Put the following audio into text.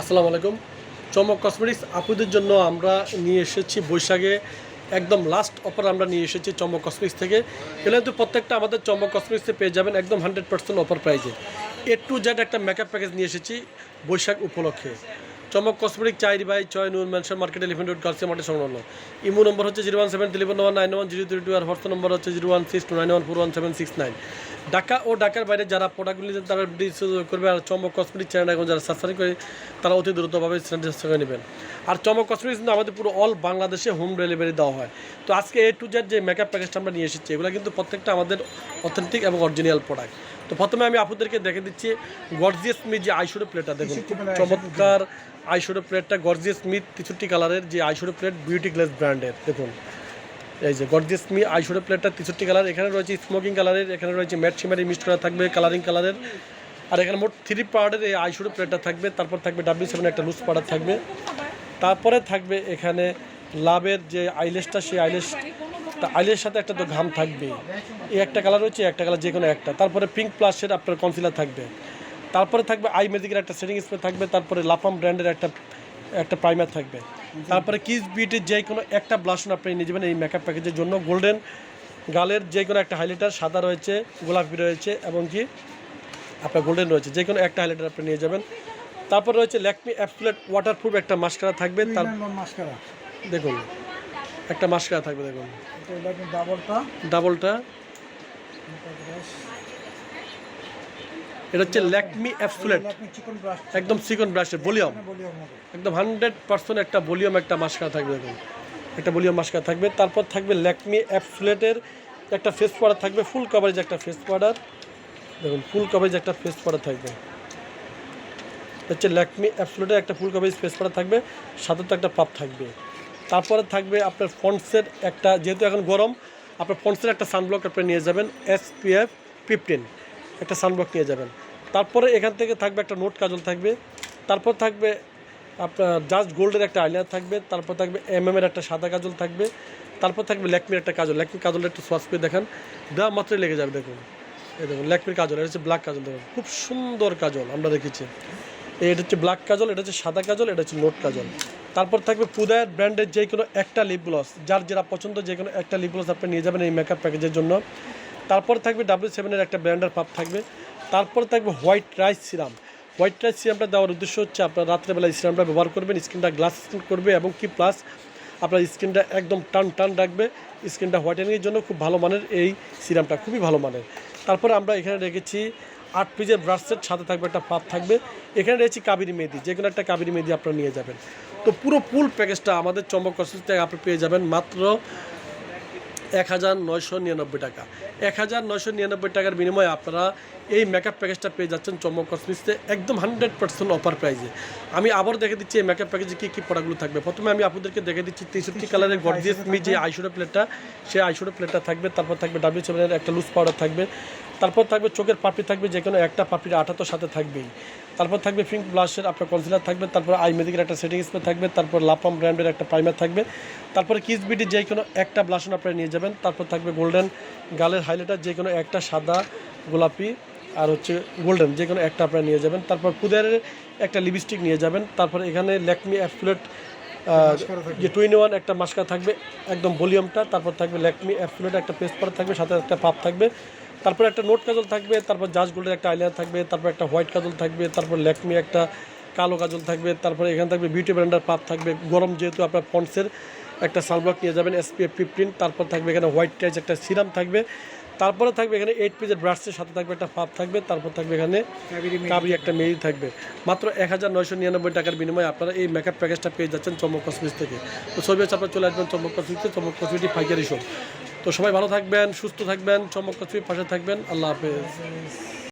আসসালামু আলাইকুম। চমক কসমেটিক্স আপুদের জন্য আমরা নিয়ে এসেছি বৈশাখে একদম লাস্ট অফার আমরা নিয়ে এসেছি চমক কসমেটিক্স থেকে। এগুলো কিন্তু প্রত্যেকটা আমাদের চমক কসমেটিক্সে পেয়ে যাবেন একদম হান্ড্রেড পার্সেন্ট অফার প্রাইজে এ। টু জেড একটা মেকআপ প্যাকেজ নিয়ে এসেছি বৈশাখ উপলক্ষে। চমক কসমেটিক চাইরি বাই ছয় নুন ম্যানশন মার্কেট এলিফেন্ট রোড গার্সিয়া মার্কেট সংলগ্ন। ইমো নম্বর হচ্ছে zero one seven telephone number nine one zero three two আর হোয়াটসঅ্যাপ নম্বর হচ্ছে zero one six two nine one four one seven six nine Dhaka ও ঢাকার বাইরে যারা প্রোডাক্টগুলি তারা করবে আর চমক কসমেটিক চ্যানেল এখন যারা সাবস্ক্রাইব করে তারা অতি দ্রুতভাবে চ্যানেলটি সাবস্ক্রাইব নেবেন। আর চমক কসমেটিক্স কিন্তু আমাদের পুরো অল বাংলাদেশে হোম ডেলিভারি দেওয়া হয়। তো আজকে এ টু জেড যে মেকআপ প্যাকেজটা আমরা নিয়ে এসেছি এগুলো কিন্তু প্রত্যেকটা আমাদের অথেন্টিক এবং অরিজিনাল প্রোডাক্ট তো প্রথমে আমি আপনাদেরকে দেখে দিচ্ছি গর্জিয়াস মি যে আইশোডো প্লেটটা দেখুন। চমৎকার আইশোডো প্লেটটা গর্জিয়াস মি তেষট্টি কালারের যে আইশোডো প্লেট বিউটি গ্লেস ব্র্যান্ডের দেখুন। এই যে গর্জিয়াস মি প্লেটটা তেষট্টি কালার, এখানে রয়েছে স্মোকিং কালারের এখানে রয়েছে ম্যাট শিমারি মিক্সড করা থাকবে কালারিং কালারের আর এখানে মোট থ্রি পাউডারের এই আইশোডো প্লেটটা থাকবে, তারপর থাকবে ডাব্লিউ সেভেন একটা লুজ পাউডার থাকবে। তারপরে থাকবে এখানে লাভের যে আইলেসটা সেই আইলেস তা আইলের সাথে একটা তো ঘাম থাকবে এই একটা কালার রয়েছে একটা কালার যে কোনো একটা। তারপরে পিঙ্ক প্লাসের আপনার কনসিলার থাকবে। তারপরে থাকবে আই ম্যাজিকের একটা সেটিং স্প্রে থাকবে, তারপরে লাপাম ব্র্যান্ডের একটা একটা প্রাইমার থাকবে। তারপরে কিস বিউটির যে কোনো একটা ব্লাশন আপনি নিয়ে যাবেন এই মেকআপ প্যাকেজের জন্য। গোল্ডেন গালের যে কোনো একটা হাইলাইটার সাদা রয়েছে গোলাপি রয়েছে এবং কি আপনার গোল্ডেন রয়েছে। যে কোনো একটা হাইলাইটার আপনি নিয়ে যাবেন। তারপর রয়েছে ল্যাকমি অ্যাপসুলেট ওয়াটারপ্রুফ একটা মাস্কারা থাকবে। তার মাস্কারা দেখুন একটা মাস্কারা থাকবে দেখুন। ডাবলটা ডাবলটা এটা হচ্ছে ল্যাকমি অ্যাপসুলেট। চিকন একদম সিকন ব্রাশের ভলিউম। বলি একদম হান্ড্রেড পার্সেন্ট একটা ভলিউম একটা মাস্কারা থাকবে দেখুন। একটা ভলিউম মাস্কারা থাকবে। তারপর থাকবে ল্যাকমি অ্যাপসুলেটের একটা ফেস পাউডার থাকবে ফুল কভারেজ একটা ফেস পাউডার দেখুন ফুল কভারেজ একটা ফেস পাউডার থাকবে। হচ্ছে ল্যাকমি অ্যাপসুলেটের একটা ফুল কভারেজ ফেস পাউডার থাকবে। সাথে তো একটা পাপ থাকবে। তারপরে থাকবে আপনার ফন্টসের একটা যেহেতু এখন গরম আপনার ফন্টসের একটা সানব্লক আপনি নিয়ে যাবেন এসপিএফ ফিফটিন একটা সানব্লক নিয়ে যাবেন। তারপরে এখান থেকে থাকবে একটা নোট কাজল থাকবে। তারপর থাকবে আপনার জাস্ট গোল্ডের একটা আইলাইনার থাকবে। তারপর থাকবে এম এর একটা সাদা কাজল থাকবে। তারপর থাকবে ল্যাকমির একটা কাজল। ল্যাকমি কাজলটা একটু সোয়াস করে দেখান। দেওয়া মাত্রই লেগে যাবে দেখুন। এই দেখুন, ল্যাকমির কাজল, এটা হচ্ছে ব্ল্যাক কাজল দেখুন। খুব সুন্দর কাজল আমরা দেখেছি। এটা হচ্ছে ব্ল্যাক কাজল, এটা হচ্ছে সাদা কাজল, এটা হচ্ছে নোট কাজল। তারপর থাকবে পুদায়ের ব্র্যান্ডের যে কোনো একটা লিপ গ্লস যার যেটা পছন্দ যে কোনো একটা লিপ গ্লস আপনি নিয়ে যাবেন এই মেকআপ প্যাকেজের জন্য। তারপর থাকবে ডাব্লিউ সেভেনের একটা ব্র্যান্ডের পাপ থাকবে। তারপর থাকবে white rice serum. White rice সিরামটা দেওয়ার উদ্দেশ্য হচ্ছে আপনার রাত্রেবেলা সিরামটা ব্যবহার করবেন, স্কিনটা গ্লাস স্কিন করবে এবং কি প্লাস আপনার স্কিনটা একদম টান টান রাখবে। স্কিনটা হোয়াইটেনিংয়ের জন্য খুব ভালো মানের এই সিরামটা, খুবই ভালো মানের। তারপরে আমরা এখানে রেখেছি আট পিসের ব্রাশ সেট, সাথে থাকবে একটা পাপ থাকবে। এখানে রয়েছে কাবেরি মেহেদি যে কোনো একটা কাবেরি মেহেদি আপনারা নিয়ে যাবেন। তো পুরো ফুল প্যাকেজটা আমাদের চমক কসমেটিক্স থেকে আপনি পেয়ে যাবেন। মাত্র এক হাজার নয়শো নিরানব্বই টাকা। এক হাজার নয়শো নিরানব্বই টাকার বিনিময়ে আপনারা এই মেকআপ প্যাকেজটা পেয়ে যাচ্ছেন চমক কসমিক্সে একদম হান্ড্রেড পার্সেন্ট অফার প্রাইজে আমি আবার দেখে দিচ্ছি এই মেকআপ প্যাকেজে কী কী প্রোডাক্টগুলো থাকবে। প্রথমে আমি আপনাদেরকে দেখে দিচ্ছি তেষট্টি কালারের গর্জিয়াস মি যে আইশোডো প্লেটটা সেই আইশোডো প্লেটটা থাকবে, তারপর থাকবে ডাব্লিউ সেভেনের একটা লুজ পাউডার থাকবে। তারপর থাকবে চোখের পাপড়ি থাকবে যে কোনো একটা পাপড়ির আঠা তো সাথে থাকবেই। তারপর থাকবে পিঙ্ক ব্লাশের আপনার কনসিলার থাকবে তারপর আই মেদিকের একটা সেটিং স্প্রে থাকবে তারপর লাপাম ব্র্যান্ডের একটা প্রাইমার থাকবে। তারপরে কিস বিটি যে কোনো একটা ব্লাশন আপনারা নিয়ে যাবেন। তারপর থাকবে গোল্ডেন গালের হাইলাইটার যে কোনো একটা সাদা গোলাপি আর হচ্ছে গোল্ডেন যে কোনো একটা আপনারা নিয়ে যাবেন। তারপর পুদারের একটা লিপস্টিক নিয়ে যাবেন। তারপর এখানে ল্যাকমি অ্যাফ্লুয়েট যে টুইন ওয়ান একটা মাস্কা থাকবে একদম ভলিউমটা তারপর থাকবে ল্যাকমি অ্যাফ্লুয়েট একটা পেস্ট পার থাকবে সাথে একটা পাপ থাকবে। তারপর একটা নোট কাজল থাকবে তারপর জাজ গোল্ডের একটা আইলাইনার থাকবে তারপর একটা হোয়াইট কাজল থাকবে তারপর ল্যাকমি একটা কালো কাজল থাকবে তারপরে এখানে থাকবে বিউটি ব্র্যান্ডার পাপ থাকবে গরম যেহেতু আপনার পন্সের একটা সানব্লক নিয়ে যাবেন এসপিএফ ফিফটিন তারপর থাকবে এখানে হোয়াইট টাইজ একটা সিরাম থাকবে তারপরে থাকবে এখানে এইট পিসের ব্রাশের সাথে থাকবে একটা পাপ থাকবে তারপর থাকবে এখানে কাবরি একটা মেরি থাকবে। মাত্র এক হাজার নয়শো নিরানব্বই টাকার বিনিময়ে আপনারা এই মেকআপ প্যাকেজটা পেয়ে যাচ্ছেন চমক কসমিক্স থেকে। তো ছবি হচ্ছে আপনারা চলে আসবেন চমক কসমিক্সে চমক কসমিটি ফাইকারি শো তো সবাই ভালো থাকবেন সুস্থ থাকবেন চমক পাশে থাকবেন। আল্লাহ হাফেজ।